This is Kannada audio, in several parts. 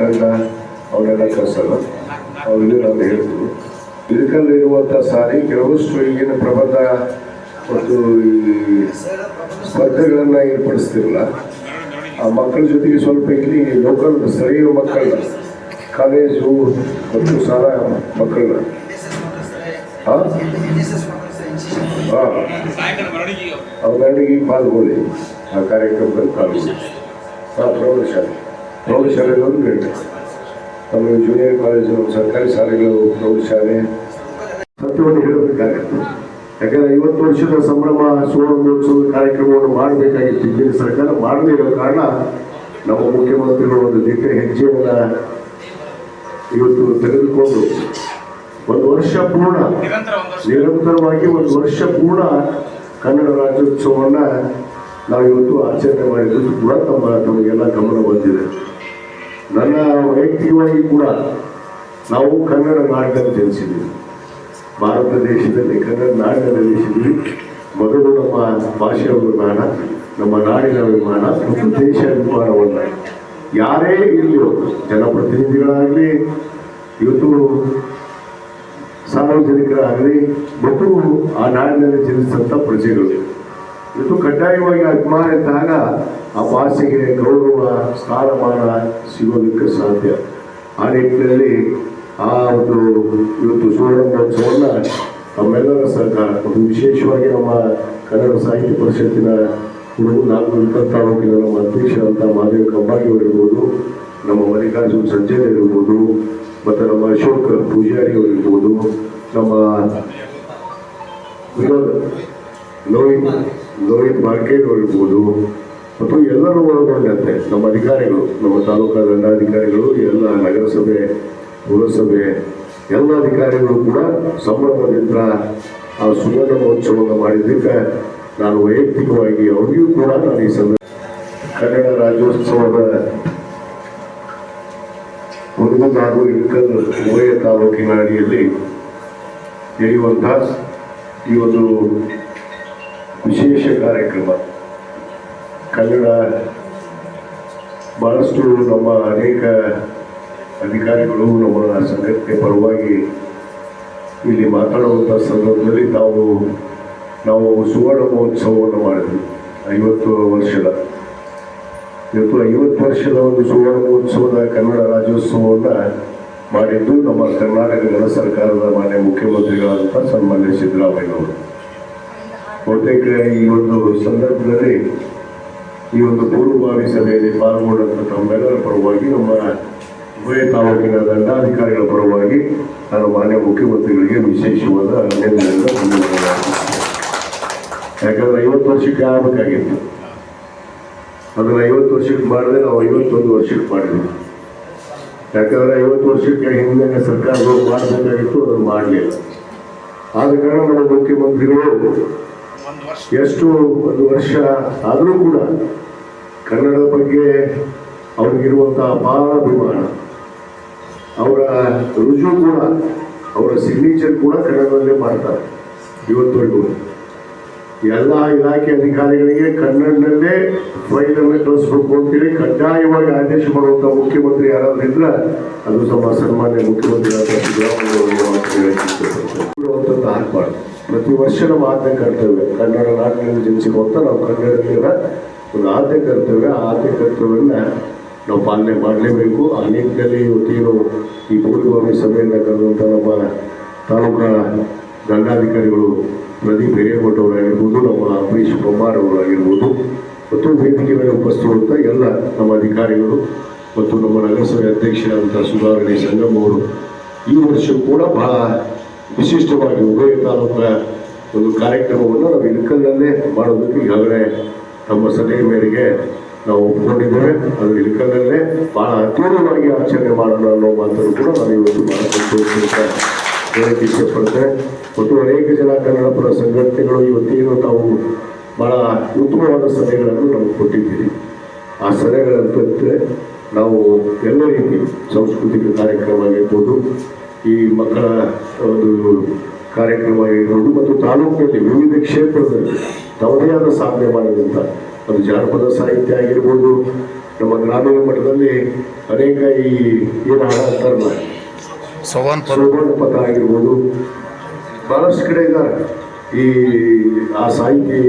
ತಂಡ ಅವರೆಲ್ಲ ಕಳ್ಸಲ್ಲ. ಅವ್ರಿಗೆ ನಾನು ಹೇಳ್ತೀನಿ ಇದಕ್ಕಲ್ಲಿ ಇರುವಂಥ ಸಾರಿ ಕೆಲವಷ್ಟು ಈಗಿನ ಪ್ರಬಂಧ ಮತ್ತು ಈ ಸ್ಪರ್ಧೆಗಳನ್ನು ಏರ್ಪಡಿಸ್ತಿರಲ್ಲ. ಆ ಮಕ್ಕಳ ಜೊತೆಗೆ ಸ್ವಲ್ಪ ಇಲ್ಲಿ ಲೋಕಲ್ ಸ್ಥಳೀಯ ಮಕ್ಕಳನ್ನ ಕಾಲೇಜು ಮತ್ತು ಶಾಲಾ ಮಕ್ಕಳನ್ನ. ಹಾಂ ಹಾಂ ಪಾಲ್ಗೊಳ್ಳಿ ಆ ಕಾರ್ಯಕ್ರಮದಲ್ಲಿ ಪಾಲ್ಗೊಳ್ಳಿ. ಹಾಂ ಪ್ರೌಢಶಾಲೆ. ಪ್ರೌಢಶಾಲೆಗಳು ನೀಡಬೇಕು ಆಮೇಲೆ ಜೂನಿಯರ್ ಕಾಲೇಜು ಸರ್ಕಾರಿ ಶಾಲೆಗಳು, ಪ್ರೌಢಶಾಲೆ. ಸತ್ಯವನ್ನು ಹೇಳಬೇಕಾಗಿತ್ತು ಯಾಕಂದ್ರೆ ಐವತ್ತು ವರ್ಷದ ಸಂಭ್ರಮ, ಸುವರ್ಣೋತ್ಸವ ಕಾರ್ಯಕ್ರಮವನ್ನು ಮಾಡಬೇಕಾಗಿತ್ತು ಹಿಂದಿನ ಸರ್ಕಾರ. ಮಾಡದೇ ಇರೋ ಕಾರಣ ನಮ್ಮ ಮುಖ್ಯಮಂತ್ರಿಗಳು ಒಂದು ದಿಟ್ಟ ಹೆಜ್ಜೆಯನ್ನ ಇವತ್ತು ತೆಗೆದುಕೊಂಡು ಒಂದು ವರ್ಷ ಪೂರ್ಣ, ನಿರಂತರವಾಗಿ ಒಂದು ವರ್ಷ ಪೂರ್ಣ ಕನ್ನಡ ರಾಜ್ಯೋತ್ಸವವನ್ನ ನಾವು ಇವತ್ತು ಆಚರಣೆ ಮಾಡಿದ್ದು ಕೂಡ ತಮ್ಮ ನಮಗೆಲ್ಲ ಗಮನ ಬಂದಿದೆ. ನನ್ನ ವೈಯಕ್ತಿಕವಾಗಿ ಕೂಡ ನಾವು ಕನ್ನಡ ನಾಡಿನಲ್ಲಿ ಜನಿಸಿದ್ದೀವಿ ಭಾರತ ದೇಶದಲ್ಲಿ ಕನ್ನಡ ನಾಡಿನ ದೇಶದಲ್ಲಿ ಮೊದಲು ನಮ್ಮ ಭಾಷೆಯ ಅಭಿಮಾನ ನಮ್ಮ ನಾಡಿನ ಅಭಿಮಾನ, ಮತ್ತು ದೇಶ ಅಭಿಮಾನವಲ್ಲ ಯಾರೇ ಇರಲಿ ಜನಪ್ರತಿನಿಧಿಗಳಾಗಲಿ, ಇವತ್ತು ಸಾರ್ವಜನಿಕರಾಗಲಿ ಮತ್ತು ಆ ನಾಡಿನಲ್ಲಿ ಜನಿಸಿದಂಥ ಪ್ರಜೆಗಳು. ಇದು ಕಡ್ಡಾಯವಾಗಿ ಅಭಿಮಾನ ಇದ್ದಾಗ ಆ ಭಾಷೆಗೆ ಗೌರವ, ಸ್ಥಾನಮಾನ ಸಿಗೋದಕ್ಕೆ ಸಾಧ್ಯ. ಆ ನಿಟ್ಟಿನಲ್ಲಿ ಆ ಒಂದು ಇವತ್ತು ಸುವರ್ಣ ಮಹೋತ್ಸವವನ್ನು ನಮ್ಮೆಲ್ಲರ ಸರ್ಕಾರ ಒಂದು ವಿಶೇಷವಾಗಿ ನಮ್ಮ ಕನ್ನಡ ಸಾಹಿತ್ಯ ಪರಿಷತ್ತಿನ ಹುಡುಗರು, ನಾಲ್ಕು ತಾಲೂಕಿನ ನಮ್ಮ ಅಧ್ಯಕ್ಷರಂತ ಮಹಾದೇವ ಕಂಬಾಗಿ ಅವರಿರ್ಬೋದು, ನಮ್ಮ ಮಲ್ಲಿಕಾರ್ಜುನ್ ಸಂಜಯ್ ಇರ್ಬೋದು ಮತ್ತು ನಮ್ಮ ಅಶೋಕ್ ಪೂಜಾರಿ ಅವರಿರ್ಬೋದು, ನಮ್ಮ ವಿನೋದ್, ಲೋಹಿತ್. ಲೋಹಿತ್ ಮಾರ್ಕೆಟ್ ಇರ್ಬೋದು ಮತ್ತು ಎಲ್ಲರೂ ಒಳಗೊಂಡಂತೆ. ನಮ್ಮ ಅಧಿಕಾರಿಗಳು, ನಮ್ಮ ತಾಲೂಕಾ ದಂಡಾಧಿಕಾರಿಗಳು, ಎಲ್ಲ ನಗರಸಭೆ, ಪುರಸಭೆ, ಎಲ್ಲ ಅಧಿಕಾರಿಗಳು ಕೂಡ ಸಂಭ್ರಮದಿಂದ ಆ ಸುವರ್ಣ ಮಹೋತ್ಸವವನ್ನು ಮಾಡಿದ್ದಕ್ಕೆ ನಾನು ವೈಯಕ್ತಿಕವಾಗಿ ಅವರಿಗೂ ಕೂಡ ನಾನು ಈ ಸಂದರ್ಭ ಕನ್ನಡ ರಾಜ್ಯೋತ್ಸವದ ಹಾಗೂ ಇಳಕಲ್ ಉಭಯ ತಾಲೂಕಿನ ಅಡಿಯಲ್ಲಿ ನಡೆಯುವಂತಹ ಈ ಒಂದು ವಿಶೇಷ ಕಾರ್ಯಕ್ರಮ ಕನ್ನಡ ಬಹಳಷ್ಟು ನಮ್ಮ ಅನೇಕ ಅಧಿಕಾರಿಗಳು ನಮ್ಮ ಸಂಘಟನೆ ಪರವಾಗಿ ಇಲ್ಲಿ ಮಾತಾಡುವಂಥ ಸಂದರ್ಭದಲ್ಲಿ ತಾವು, ನಾವು ಸುವರ್ಣ ಮಹೋತ್ಸವವನ್ನು ಮಾಡಿದ್ವಿ. ಐವತ್ತು ವರ್ಷದ. ಇವತ್ತು ಐವತ್ತು ವರ್ಷದ ಒಂದು ಸುವರ್ಣ ಮಹೋತ್ಸವದ ಕನ್ನಡ ರಾಜ್ಯೋತ್ಸವವನ್ನು ಮಾಡಿದ್ದು ನಮ್ಮ ಕರ್ನಾಟಕದ ಸರ್ಕಾರದ ಮಾನ್ಯ ಮುಖ್ಯಮಂತ್ರಿಗಳಾದಂಥ ಸನ್ಮಾನ್ಯ ಸಿದ್ದರಾಮಯ್ಯನವರು. ಬಹುತೇಕ ಈ ಒಂದು ಸಂದರ್ಭದಲ್ಲಿ ಈ ಒಂದು ಪೂರ್ವಭಾವಿ ಸಭೆಯಲ್ಲಿ ಪಾಲ್ಗೊಂಡಂಥ ತಮ್ಮೆಲ್ಲರ ಪರವಾಗಿ ನಮ್ಮ ಉಭಯ ತಾಲೂಕಿನ ದಂಡಾಧಿಕಾರಿಗಳ ಪರವಾಗಿ ನಾನು ಮಾನ್ಯ ಮುಖ್ಯಮಂತ್ರಿಗಳಿಗೆ ವಿಶೇಷವಾದ ಅಭಿನಂದನೆಯನ್ನು. ಯಾಕಂದ್ರೆ ಐವತ್ತು ವರ್ಷಕ್ಕೆ ಆಗಬೇಕಾಗಿತ್ತು. ಅದನ್ನು ಐವತ್ತು ವರ್ಷಕ್ಕೆ ಮಾಡಿದ್ರೆ ನಾವು ಐವತ್ತೊಂದು ವರ್ಷಕ್ಕೆ ಮಾಡಿದ್ವಿ. ಯಾಕಂದ್ರೆ ಐವತ್ತು ವರ್ಷಕ್ಕೆ ಹಿಂದೆ ಸರ್ಕಾರಗಳು ಮಾಡಬೇಕಾಗಿತ್ತು, ಅದನ್ನು ಮಾಡಲಿಲ್ಲ. ಆದ ಕಾರಣ ನಮ್ಮ ಮುಖ್ಯಮಂತ್ರಿಗಳು ಎಷ್ಟು ಒಂದು ವರ್ಷ ಆದರೂ ಕೂಡ ಕನ್ನಡದ ಬಗ್ಗೆ ಅವ್ರಿಗಿರುವಂಥ ಅಪಾರ ಅಭಿಮಾನ ಅವರ ರುಜು ಕೂಡ, ಅವರ ಸಿಗ್ನೇಚರ್ ಕೂಡ ಕನ್ನಡದಲ್ಲೇ ಮಾಡ್ತಾರೆ. ಇವತ್ತವರೆಗೂ ಎಲ್ಲ ಇಲಾಖೆ ಅಧಿಕಾರಿಗಳಿಗೆ ಕನ್ನಡದಲ್ಲೇ ಫೈಲನ್ನು ಕಳಿಸ್ಬೇಕು ಅಂತೇಳಿ ಕಡ್ಡಾಯವಾಗಿ ಆದೇಶ ಮಾಡುವಂಥ ಮುಖ್ಯಮಂತ್ರಿ ಯಾರಾದ್ರೂ ಇದ್ರೆ ಅದು ನಮ್ಮ ಸನ್ಮಾನ್ಯ ಮುಖ್ಯಮಂತ್ರಿ ಸಿದ್ದರಾಮಯ್ಯ. ಪ್ರತಿ ವರ್ಷ ನಮ್ಮ ಆದ್ಯ ಕರ್ತವ್ಯ. ಕನ್ನಡ ನಾಡಿನಲ್ಲಿ ಜನಿಸಿಕೊಂತ ನಾವು ಕನ್ನಡದಲ್ಲಿರ ಒಂದು ಆದ್ಯ ಕರ್ತವ್ಯ. ಆ ಆದ್ಯ ಕರ್ತವ್ಯವನ್ನ ನಾವು ಪಾಲನೆ ಮಾಡಲೇಬೇಕು. ಆ ನಿಟ್ಟಿನಲ್ಲಿ ಇವತ್ತೇನು ಈ ಪೂರ್ವಭಾವಿ ಸಭೆಯನ್ನು ಕರೆದಂಥ ನಮ್ಮ ತಾಲೂಕಾ ದಂಡಾಧಿಕಾರಿಗಳು, ನದಿ ಹಿರೇಮಠ ಅವರಾಗಿರ್ಬೋದು ನಮ್ಮ ಅಂಬರೀಶ್ ಕುಮಾರ್ ಅವರಾಗಿರ್ಬೋದು ಮತ್ತು ವೇದಿಕೆ ಮೇಲೆ ಉಪಸ್ಥಿತ ಎಲ್ಲ ನಮ್ಮ ಅಧಿಕಾರಿಗಳು ಮತ್ತು ನಮ್ಮ ನಗರಸಭೆ ಅಧ್ಯಕ್ಷರಾದಂಥ ಸುಧಾರಣೆ ಸಂಗಮ್ ಅವರು, ಈ ವರ್ಷ ಕೂಡ ಬಹಳ ವಿಶಿಷ್ಟವಾಗಿ ಉಭಯ ತಾಲೂಕಿನ ಒಂದು ಕಾರ್ಯಕ್ರಮವನ್ನು ನಾವು ಇಳಕಲ್ಲಲ್ಲೇ ಮಾಡೋದಕ್ಕೆ ಈಗಾಗಲೇ ನಮ್ಮ ಸಲಹೆ ಮೇರೆಗೆ ನಾವು ಒಪ್ಪಿಕೊಂಡಿದ್ದೇವೆ ಅದು ಇಳಕಲ್ಲಲ್ಲೇ ಬಹಳ ಅದ್ಭುತವಾಗಿ ಆಚರಣೆ ಮಾಡೋಣ ಅನ್ನೋ ಮಾತನ್ನು ಕೂಡ ನಾನು ಇವತ್ತು ಸಂತೋಷದಿಂದ ಹೇಳಕ್ಕೆ ಇಷ್ಟಪಡ್ತೆ ಮತ್ತು ಅನೇಕ ಜನ ಕನ್ನಡ ಪರ ಸಂಘಟನೆಗಳು ಇವತ್ತೇನು ತಾವು ಬಹಳ ಉತ್ತಮವಾದ ಸಲಹೆಗಳನ್ನು ನಾವು ಕೊಟ್ಟಿದ್ದೀರಿ. ಆ ಸಲಹೆಗಳಂತೆ ನಾವು ಎಲ್ಲ ರೀತಿ ಸಾಂಸ್ಕೃತಿಕ ಕಾರ್ಯಕ್ರಮ ಆಗಿರ್ಬೋದು ಈ ಮಕ್ಕಳ ಒಂದು ಕಾರ್ಯಕ್ರಮ ಆಗಿರ್ಬೋದು, ಮತ್ತು ತಾಲೂಕಿನಲ್ಲಿ ವಿವಿಧ ಕ್ಷೇತ್ರದಲ್ಲಿ ತಮ್ಮದೇ ಆದ ಸಾಧನೆ ಮಾಡಿದಂಥ ಅದು ಜಾನಪದ ಸಾಹಿತ್ಯ ಆಗಿರ್ಬೋದು, ನಮ್ಮ ಗ್ರಾಮೀಣ ಮಟ್ಟದಲ್ಲಿ ಅನೇಕ ಈ ಏನು ಅಂತಾರಲ್ಲ ಸೋವನ್ ಪಥ ಆಗಿರ್ಬೋದು. ಬಹಳಷ್ಟು ಕಡೆ ಈ, ಆ ಸಾಹಿತಿ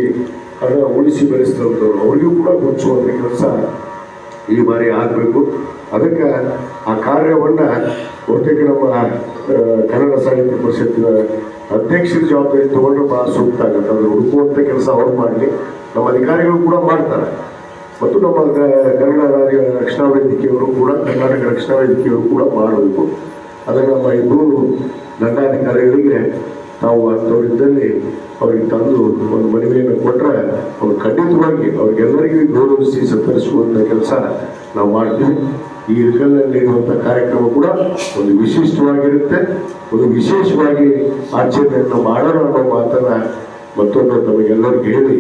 ಅದನ್ನು ಉಳಿಸಿ ಬೆಳೆಸಿದಂಥವ್ರು, ಅವರಿಗೂ ಕೂಡ ಗುರುತಿಸುವಂಥ ಕೆಲಸ ಈ ಬಾರಿ ಆಗಬೇಕು. ಅದಕ್ಕೆ ಆ ಕಾರ್ಯವನ್ನು ಬಹುತೇಕ ನಮ್ಮ ಕನ್ನಡ ಸಾಹಿತ್ಯ ಪರಿಷತ್ತಿನ ಅಧ್ಯಕ್ಷರ ಜವಾಬ್ದಾರಿ ತಗೊಂಡ್ರೆ ಭಾಳ ಸೂಕ್ತ ಆಗುತ್ತೆ. ಅದನ್ನು ಹುಡುಕುವಂಥ ಕೆಲಸ ಅವ್ರು ಮಾಡಲಿ. ನಮ್ಮ ಅಧಿಕಾರಿಗಳು ಕೂಡ ಮಾಡ್ತಾರೆ. ಮತ್ತು ನಮ್ಮ ಕನ್ನಡ ರಾಜ್ಯ ರಕ್ಷಣಾ ವೇದಿಕೆಯವರು ಕೂಡ, ಕರ್ನಾಟಕ ರಕ್ಷಣಾ ವೇದಿಕೆಯವರು ಕೂಡ ಮಾಡಬೇಕು. ಅದನ್ನು ನಮ್ಮ ಇಬ್ಬರು ದಂಡಾಧಿಕಾರಿಗಳಿಗೆ ನಾವು ಅಂಥವರಿದ್ದಲ್ಲಿ ಅವರಿಗೆ ತಂದು ಒಂದು ಮನವಿಯನ್ನು ಕೊಟ್ಟರೆ ಅವ್ರು ಖಂಡಿತವಾಗಿ ಅವ್ರಿಗೆಲ್ಲರಿಗೂ ಗೌರವಿಸಿ ಸತ್ತರಿಸುವಂಥ ಕೆಲಸ ನಾವು ಮಾಡ್ತೀವಿ. ಈ ಇರುಕಲ್ನಲ್ಲಿ ಇರುವಂಥ ಕಾರ್ಯಕ್ರಮ ಕೂಡ ಒಂದು ವಿಶಿಷ್ಟವಾಗಿರುತ್ತೆ. ಒಂದು ವಿಶೇಷವಾಗಿ ಆಚರಣೆಯನ್ನು ಮಾಡೋಣ ಅನ್ನೋ ಮಾತನ್ನು ಮತ್ತೊಂದು ತಮಗೆಲ್ಲರಿಗೂ ಹೇಳಿ.